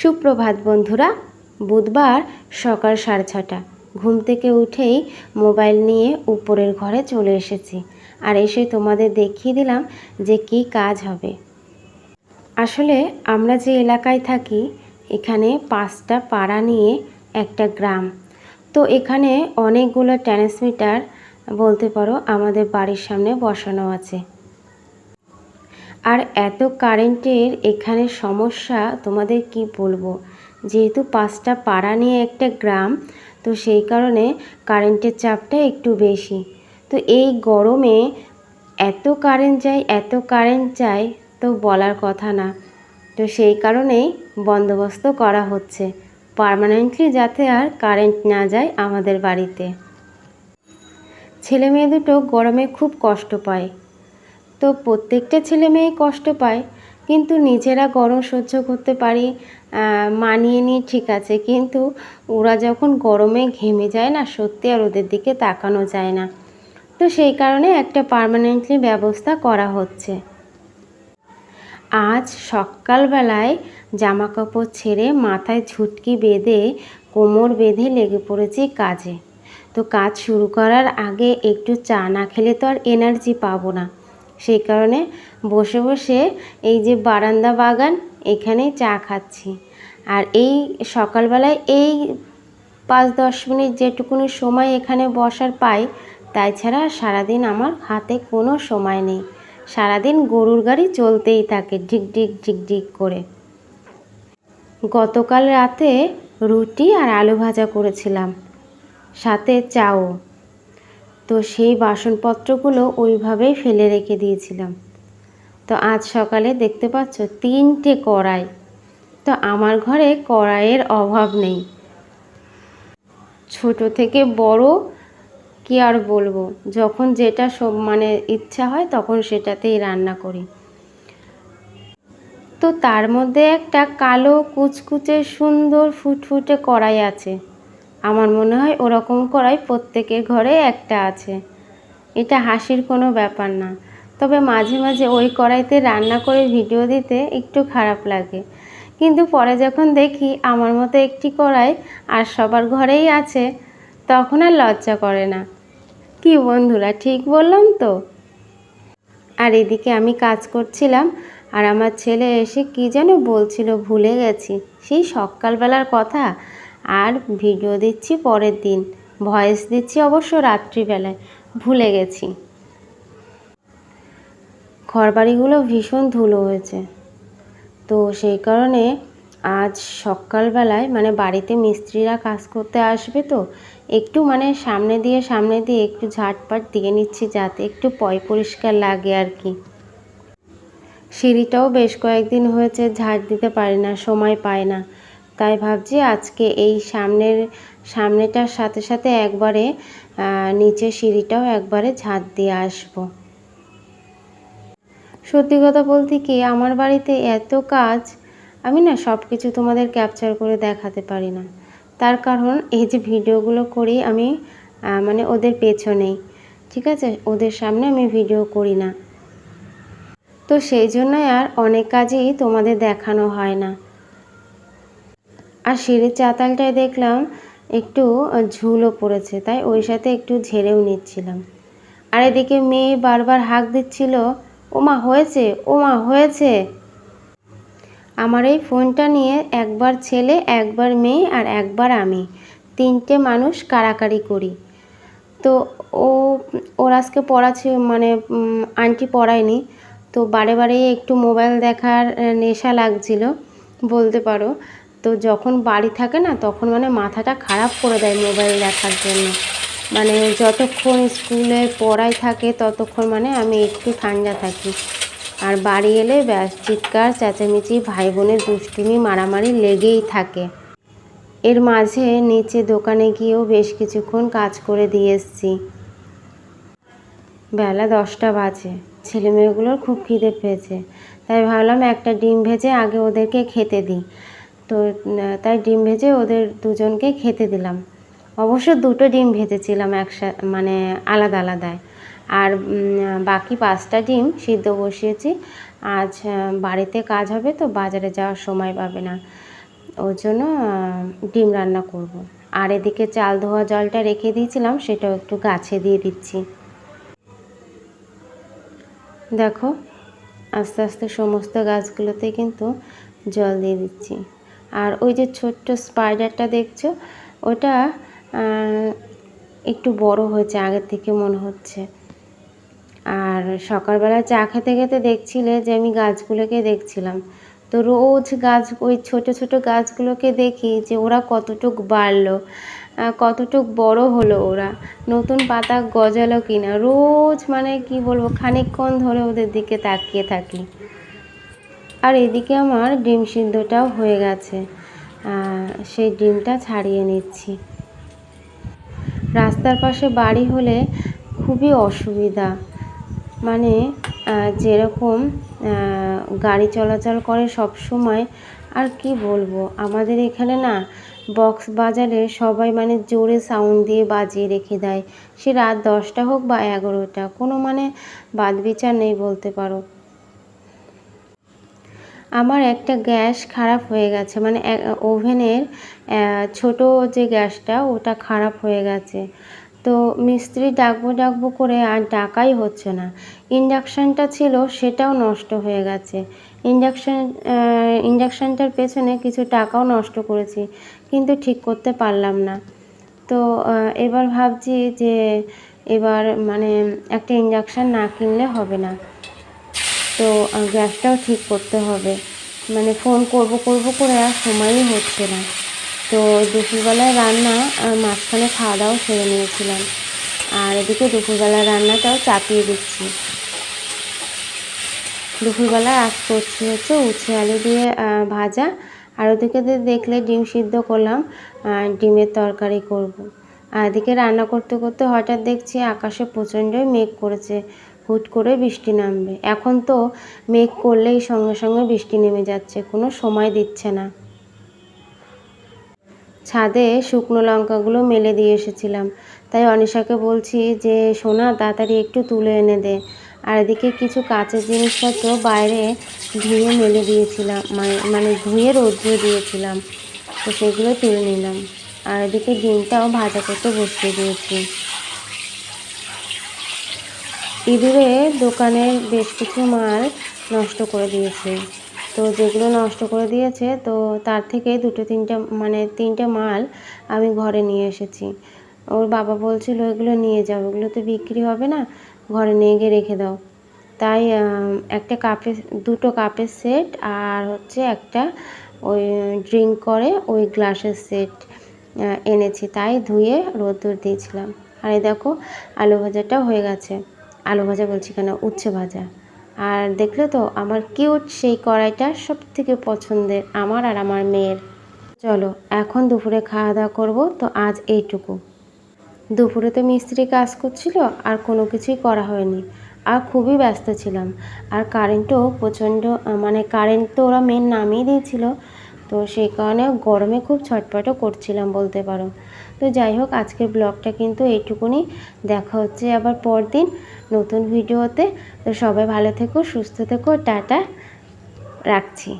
সুপ্রভাত বন্ধুরা, বুধবার সকাল সাড়ে ছটা ঘুম থেকে উঠেই মোবাইল নিয়ে উপরের ঘরে চলে এসেছি। আর এসে তোমাদের দেখিয়ে দিলাম যে কি কাজ হবে। আসলে আমরা যে এলাকায় থাকি, এখানে পাঁচটা পাড়া নিয়ে একটা গ্রাম। তো এখানে অনেকগুলো ট্রান্সমিটার, বলতে পারো আমাদের বাড়ির সামনে বসানো আছে। আর এত কারেন্টের এখানে সমস্যা, তোমাদের কি বলব? যেহেতু পাঁচটা পাড়া নিয়ে একটা গ্রাম, তো সেই কারণে কারেন্টের চাপটা একটু বেশি। তো এই গরমে এত কারেন্ট যায়, এত কারেন্ট যায়, তো বলার কথা না। তো সেই কারণেই বন্দোবস্ত করা হচ্ছে, পার্মানেন্টলি যাতে আর কারেন্ট না যায় আমাদের বাড়িতে। ছেলে মেয়ে দুটো গরমে খুব কষ্ট পায়। তো প্রত্যেকটা ছেলে মেয়ে কষ্ট পায়, কিন্তু নিজেরা গরম সহ্য করতে পারি মানিয়ে নিয়ে ঠিক আছে। কিন্তু ওরা যখন গরমে ঘেমে যায় না, সত্যি আর ওদের দিকে তাকানো যায় না। তো সেই কারণে একটা পার্মানেন্টলি ব্যবস্থা করা হচ্ছে। আজ সকালবেলায় জামা কাপড় ছেড়ে মাথায় ঝুটকি বেঁধে, কোমর বেঁধে লেগে পড়েছি কাজে। তো কাজ শুরু করার আগে একটু চা না খেলে তো আর এনার্জি পাবো না। সেই কারণে বসে বসে এই যে বারান্দা বাগান, এখানেই চা খাচ্ছি। আর এই সকালবেলায় এই পাঁচ দশ মিনিট যেটুকুনি সময় এখানে বসার পাই, তাই ছাড়া সারাদিন আমার হাতে কোনো সময় নেই। সারাদিন গরুর গাড়ি চলতেই থাকে ঢিক ঢিক ঢিক ঢিক করে। গতকাল রাতে রুটি আর আলু ভাজা করেছিলাম, সাথে চাও। তো সেই বাসনপত্রগুলো ওইভাবেই ফেলে রেখে দিয়েছিলাম। তো আজ সকালে দেখতে পাচ্ছ তিনটে কড়াই। তো আমার ঘরে কড়াইয়ের অভাব নেই। ছোট থেকে বড় কি আর বলব? যখন যেটা সব মানে ইচ্ছা হয় তখন সেটাতেই রান্না করি। তো তার মধ্যে একটা কালো কুচকুচে সুন্দর ফুটফুটে কড়াই আছে। আমার মনে হয় ওরকম কড়াই প্রত্যেকের ঘরে একটা আছে। এটা হাসির কোনো ব্যাপার না। তবে মাঝে মাঝে ওই কড়াইতে রান্না করে ভিডিও দিতে একটু খারাপ লাগে। কিন্তু পরে যখন দেখি আমার মতো একটি কড়াই আর সবার ঘরেই আছে, তখন আর লজ্জা করে না। কি বন্ধুরা, ঠিক বললাম তো? আর এদিকে আমি কাজ করছিলাম আর আমার ছেলে এসে কি যেন বলছিল, ভুলে গেছি। সেই সকালবেলার কথা। আর ভিডিও দিচ্ছি পরের দিন। ভয়েস দিচ্ছি অবশ্য রাত্রিবেলায়। ভুলে গেছি। ঘরবাড়িগুলো ভীষণ ধুলো হয়েছে। তো সেই কারণে আজ সকালবেলায় মানে বাড়িতে মিস্ত্রিরা কাজ করতে আসবে তো, একটু মানে সামনে দিয়ে সামনে দিয়ে একটু ঝাটপাট দিয়ে নিচ্ছি যাতে একটু পয় পরিষ্কার লাগে আর কি। সিঁড়িটাও বেশ কয়েকদিন হয়েছে ঝাড় দিতে পারি না, সময় পায় না। তাই ভাবছি আজকে এই সামনের, সামনেটার সাথে সাথে একবারে নিচে সিঁড়িটাও একবারে ঝাঁট দিয়ে আসব। সত্যি কথা বলতে কি, আমার বাড়িতে এত কাজ, আমি না সব কিছু তোমাদের ক্যাপচার করে দেখাতে পারি না। তার কারণ এই যে ভিডিওগুলো করি আমি মানে ওদের পেছনেই, ঠিক আছে? ওদের সামনে আমি ভিডিও করি না। তো সেই জন্যই আর অনেক কাজই তোমাদের দেখানো হয় না। আর সিঁড়ির চাতালটায় দেখলাম একটু ঝুলও পড়েছে, তাই ওই সাথে একটু ঝেড়েও নিচ্ছিলাম। আর এদিকে মেয়ে বারবার হাঁক দিচ্ছিল, ওমা, হয়েছে ওমা, হয়েছে। আমার এই ফোনটা নিয়ে একবার ছেলে, একবার মেয়ে আর একবার আমি, তিনটে মানুষ কারাকারি করি। তো ও, ওর আজকে পড়াচ্ছে মানে আন্টি পড়ায়নি, তো বারে বারে একটু মোবাইল দেখার নেশা লাগছিল, বলতে পারো। তো যখন বাড়ি থাকে না, তখন মানে মাথাটা খারাপ করে দেয় মোবাইল দেখার জন্য। মানে যতক্ষণ স্কুলে পড়াই থাকে, ততক্ষণ মানে আমি একটু ঠান্ডা থাকি। আর বাড়ি এলে ব্যাস, চিৎকার, চেঁচামেচি ভাই বোনের দুষ্টুমি, মারামারি লেগেই থাকে। এর মাঝে নিচে দোকানে গিয়েও বেশ কিছুক্ষণ কাজ করে দিয়ে এসছি। বেলা দশটা বাজে। ছেলে মেয়েগুলোর খুব খিদে পেয়েছে। তাই ভাবলাম একটা ডিম ভেজে আগে ওদেরকে খেতে দিই। তো তাই ডিম ভেজে ওদের দুজনকে খেতে দিলাম। অবশ্য দুটো ডিম ভেজেছিলাম একসাথে মানে আলাদা আলাদায়। আর বাকি পাঁচটা ডিম সিদ্ধ বসিয়েছি। আজ বাড়িতে কাজ হবে তো বাজারে যাওয়ার সময় পাবে না। ওর জন্য ডিম রান্না করব। আর এদিকে চাল ধোয়া জলটা রেখে দিয়েছিলাম, সেটাও একটু গাছে দিয়ে দিচ্ছি। দেখো, আস্তে আস্তে সমস্ত গাছগুলোতে কিন্তু জল দিয়ে দিচ্ছি। আর ওই যে ছোট্ট স্পাইডারটা দেখছ, ওটা একটু বড় হয়েছে, আগের থেকে মনে হচ্ছে। আর সকালবেলা চা খেতে খেতে দেখছিলে যে আমি গাছগুলোকে দেখছিলাম। তো রোজ গাছ, ওই ছোট ছোট গাছগুলোকে দেখি যে ওরা কতটুক বাড়লো কতটুক বড় হলো ওরা, নতুন পাতা গজালো কিনা। রোজ মানে কি বলব, খানিকক্ষণ ধরে ওদের দিকে তাকিয়ে থাকি। আর এদিকে আমার ডিম সিদ্ধটাও হয়ে গেছে। সেই ডিমটা ছাড়িয়ে নিচ্ছি। রাস্তার পাশে বাড়ি হলে খুবই অসুবিধা। মানে যেরকম গাড়ি চলাচল করে সব সময় আর কি বলব? আমাদের এখানে না, বক্স বাজারে সবাই মানে জোরে সাউন্ড দিয়ে বাজিয়ে রেখে দেয়। সে রাত দশটা হোক বা এগারোটা, কোনো মানে বাদ বিচার নেই বলতে পারো। আমার একটা গ্যাস খারাপ হয়ে গেছে। মানে ওভেনের ছোট যে গ্যাসটা, ওটা খারাপ হয়ে গেছে। তো মিস্ত্রি ডাকবো ডাকবো করে আর ডাকাই হচ্ছে না। ইন্ডাকশানটা ছিল, সেটাও নষ্ট হয়ে গেছে। ইন্ডাকশান ইন্ডাকশানটার পেছনে কিছু টাকাও নষ্ট করেছি, কিন্তু ঠিক করতে পারলাম না। তো এবার ভাবছি যে, এবার মানে একটা ইন্ডাকশান না কিনলে হবে না। তো গ্যাসটাও ঠিক করতে হবে। মানে ফোন করব করব করে আর সময়ই হচ্ছে না। তো দুপুরবেলায় রান্না মাঝখানে খাওয়া দাওয়া সেরে নিয়েছিলাম। আর এদিকে দুপুরবেলার রান্নাটাও চাপিয়ে দিচ্ছি। দুপুরবেলায় আজ করছি হচ্ছে উচ্ছে আলু দিয়ে ভাজা। আর ওদিকে দেখলে ডিম সিদ্ধ করলাম আর ডিমের তরকারি করব। আর এদিকে রান্না করতে করতে হঠাৎ দেখছি আকাশে প্রচণ্ডই মেঘ করেছে। হুট করে বৃষ্টি নামবে। এখন তো মেঘ করলেই সঙ্গে সঙ্গে বৃষ্টি নেমে যাচ্ছে, কোনো সময় দিচ্ছে না। ছাদে শুকনো লঙ্কাগুলো মেলে দিয়ে এসেছিলাম। তাই অনিশাকে বলছি যে, সোনা, তাড়াতাড়ি একটু তুলে এনে দে। আর এদিকে কিছু কাঁচের জিনিসপত্র বাইরে ধুয়ে মেলে দিয়েছিলাম মানে মানে ধুয়ে রৌদ্র দিয়েছিলাম। তো সেগুলো তুলে নিলাম। আর এদিকে ডিমটাও ভাজা করতে বসিয়ে দিয়েছি। ইঁদুরে দোকানের বেশ কিছু মাল নষ্ট করে দিয়েছে। তো যেগুলো নষ্ট করে দিয়েছে, তো তার থেকে দুটো, তিনটে মানে তিনটে মাল আমি ঘরে নিয়ে এসেছি। ওর বাবা বলছিল, এগুলো নিয়ে যাও ওগুলো তো বিক্রি হবে না, ঘরে নিয়ে গিয়ে রেখে দাও। তাই একটা কাপের দুটো কাপের সেট আর হচ্ছে একটা ওই ড্রিঙ্ক করে ওই গ্লাসের সেট এনেছি। তাই ধুয়ে রোদ্দুর দিয়েছিলাম। আর এই দেখো, আলু ভাজাটা হয়ে গেছে। আলু ভাজা বলছি কেন? উচ্ছে ভাজা। আর দেখলে তো আমার কিউট সেই কড়াইটা সব থেকে পছন্দের আমার আর আমার মেয়ের। চলো, এখন দুপুরে খাওয়া দাওয়া করব, তো আজ এইটুকু। দুপুরে তো মিস্ত্রি কাজ করছিল আর কোনো কিছুই করা হয়নি। আর খুবই ব্যস্ত ছিলাম। আর কারেন্টও প্রচণ্ড মানে কারেন্ট তো ওরা মেন নামিয়ে দিয়েছিল। তো সেই কারণে গরমে খুব ছটপটও করছিলাম বলতে পারো। তো যাই হোক, আজকের ব্লগটা কিন্তু এইটুকুনি। দেখা হচ্ছে আবার পরদিন নতুন ভিডিওতে। তো সবাই ভালো থেকো, সুস্থ থেকো, টাটা। রাখছি।